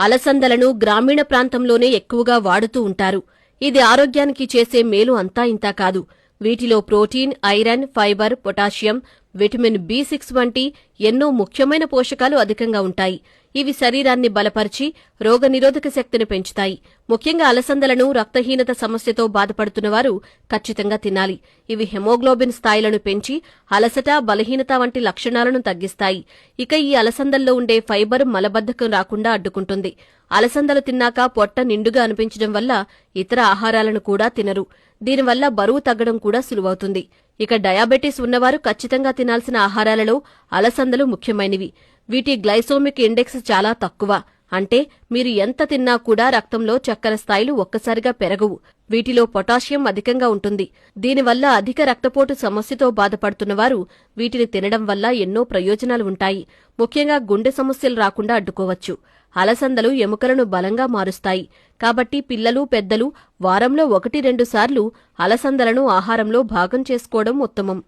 అలసందలను గ్రామీణ ప్రాంతంలోనే ఎక్కువగా వాడుతూ ఉంటారు. ఇది ఆరోగ్యానికి చేసే మేలు అంతా ఇంతా కాదు. వీటిలో protein iron fibre potassium vitamin B six వంటి ఎన్నో ముఖ్యమైన పోషకాలు అధికంగా ఉంటాయి. ఇవి శరీరాన్ని బలపరిచి రోగనిరోధక శక్తిని పెంచుతాయి. ముఖ్యంగా అలసందలను రక్తహీనత సమస్యతో బాధపడుతున్న వారు ఖచ్చితంగా తినాలి. ఇవి హెమోగ్లోబిన్ స్థాయిలను పెంచి అలసట బలహీనత వంటి లక్షణాలను తగ్గిస్తాయి. ఇక ఈ అలసందల్లో ఉండే ఫైబర్ మలబద్ధకం రాకుండా అడ్డుకుంటుంది. అలసందలు తిన్నాక పొట్ట నిండుగా అనిపించడం వల్ల ఇతర ఆహారాలను కూడా తినరు. దీనివల్ల బరువు తగ్గడం కూడా సులువవుతుంది. ఇక డయాబెటీస్ ఉన్నవారు ఖచ్చితంగా తినాల్సిన ఆహారాలలో అలసందలు ముఖ్యమైనవి. వీటి గ్లైసోమిక్ ఇండెక్స్ చాలా తక్కువ. అంటే మీరు ఎంత తిన్నా కూడా రక్తంలో చక్కెర స్థాయిలు ఒక్కసారిగా పెరగవు. వీటిలో పొటాషియం అధికంగా ఉంటుంది. దీనివల్ల అధిక రక్తపోటు సమస్యతో బాధపడుతున్నవారు వీటిని తినడం వల్ల ఎన్నో ప్రయోజనాలు ఉంటాయి. ముఖ్యంగా గుండె సమస్యలు రాకుండా అడ్డుకోవచ్చు. అలసందలు ఎముకలను బలంగా మారుస్తాయి. కాబట్టి పిల్లలు పెద్దలు వారంలో ఒకటి రెండు సార్లు అలసందలను ఆహారంలో భాగం చేసుకోవడం ఉత్తమం.